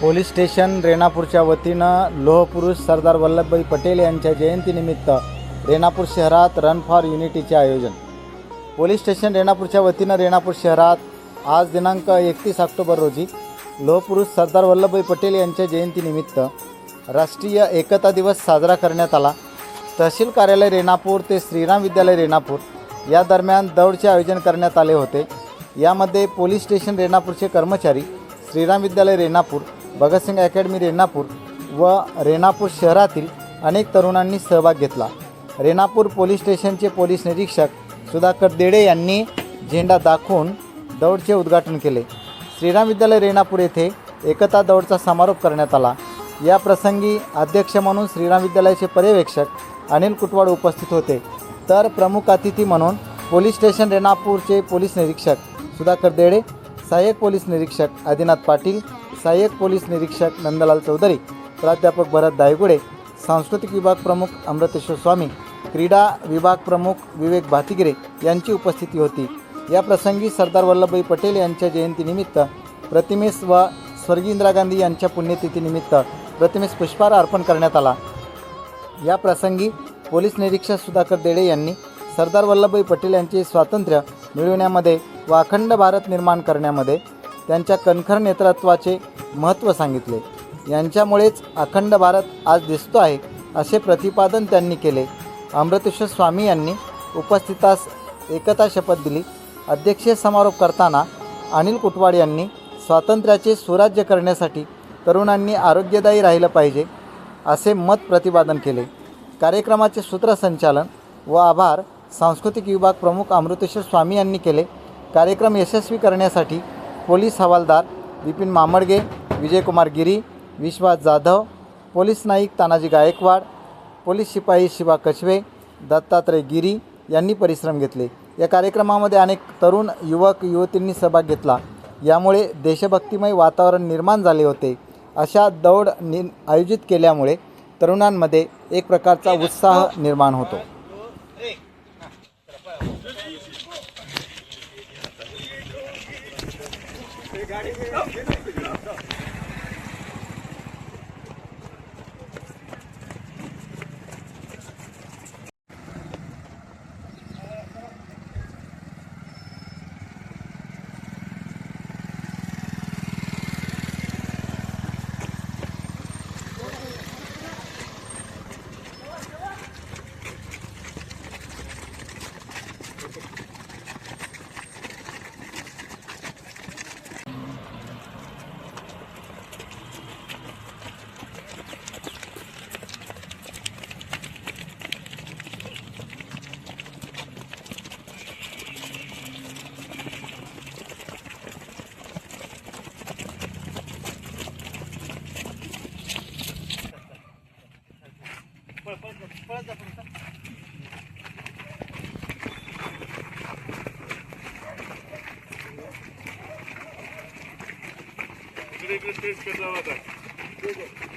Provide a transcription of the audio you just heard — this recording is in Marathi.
पोलीस स्टेशन रेणापूरच्या वतीनं लोहपुरुष सरदार वल्लभभाई पटेल यांच्या जयंतीनिमित्त रेणापूर शहरात रन फॉर युनिटीचे आयोजन. पोलीस स्टेशन रेणापूरच्या वतीनं रेणापूर शहरात आज दिनांक एकतीस ऑक्टोबर रोजी लोहपुरुष सरदार वल्लभभाई पटेल यांच्या जयंतीनिमित्त राष्ट्रीय एकता दिवस साजरा करण्यात आला. तहसील कार्यालय रेणापूर ते श्रीराम विद्यालय रेणापूर या दरम्यान दौडचे आयोजन करण्यात आले होते. यामध्ये पोलीस स्टेशन रेणापूरचे कर्मचारी श्रीराम विद्यालय रेणापूर भगतसिंग अकॅडमी रेणापूर व रेणापूर शहरातील अनेक तरुणांनी सहभाग घेतला. रेणापूर पोलीस स्टेशनचे पोलीस निरीक्षक सुधाकर देडे यांनी झेंडा दाखवून दौडचे उद्घाटन केले. श्रीराम विद्यालय रेणापूर येथे एकता दौडचा समारोप करण्यात आला. या प्रसंगी अध्यक्ष म्हणून श्रीराम विद्यालयाचे पर्यवेक्षक अनिल कुटवाड उपस्थित होते. तर प्रमुख अतिथी म्हणून पोलीस स्टेशन रेणापूरचे पोलीस निरीक्षक सुधाकर देडे सहाय्यक पोलीस निरीक्षक आदिनाथ पाटील सहाय्यक पोलीस निरीक्षक नंदलाल चौधरी प्राध्यापक भरत दायगुडे सांस्कृतिक विभाग प्रमुख अमृतेश्वर स्वामी क्रीडा विभाग प्रमुख विवेक भातिगिरे यांची उपस्थिती होती. या प्रसंगी सरदार वल्लभभाई पटेल यांच्या जयंतीनिमित्त प्रतिमेस व स्वर्गीय इंदिरा गांधी यांच्या पुण्यतिथीनिमित्त प्रतिमेस पुष्पहार अर्पण करण्यात आला. या प्रसंगी पोलीस निरीक्षक सुधाकर देडे यांनी सरदार वल्लभभाई पटेल यांचे स्वातंत्र्य मिळविण्यामध्ये व अखंड भारत निर्माण करण्यामध्ये त्यांच्या कणखर नेतृत्वाचे महत्त्व सांगितले. यांच्यामुळेच अखंड भारत आज दिसतो आहे असे प्रतिपादन त्यांनी केले. अमृतेश्वर स्वामी यांनी उपस्थितास एकता शपथ दिली. अध्यक्षीय समारोप करताना अनिल कुटवाड यांनी स्वातंत्र्याचे सुराज्य करण्यासाठी तरुणांनी आरोग्यदायी राहिलं पाहिजे असे मत प्रतिपादन केले. कार्यक्रमाचे सूत्रसंचालन व आभार सांस्कृतिक विभाग प्रमुख अमृतेश्वर स्वामी यांनी केले. कार्यक्रम यशस्वी करण्यासाठी पोलीस हवालदार विपिन मामडगे विजयकुमार गिरी विश्वास जाधव पोलीस नाईक तानाजी गायकवाड पोलीस शिपाई शिवा कछवे दत्तात्रय गिरी यांनी परिश्रम घेतले. या कार्यक्रमामध्ये अनेक तरुण युवक युवतींनी सहभाग घेतला. यामुळे देशभक्तिमय वातावरण निर्माण झाले होते. अशा दौड नि आयोजित केल्यामुळे तरुणांमध्ये एक प्रकारचा उत्साह निर्माण होतो. ગાડી इकडे इकडे स्टेज करला होता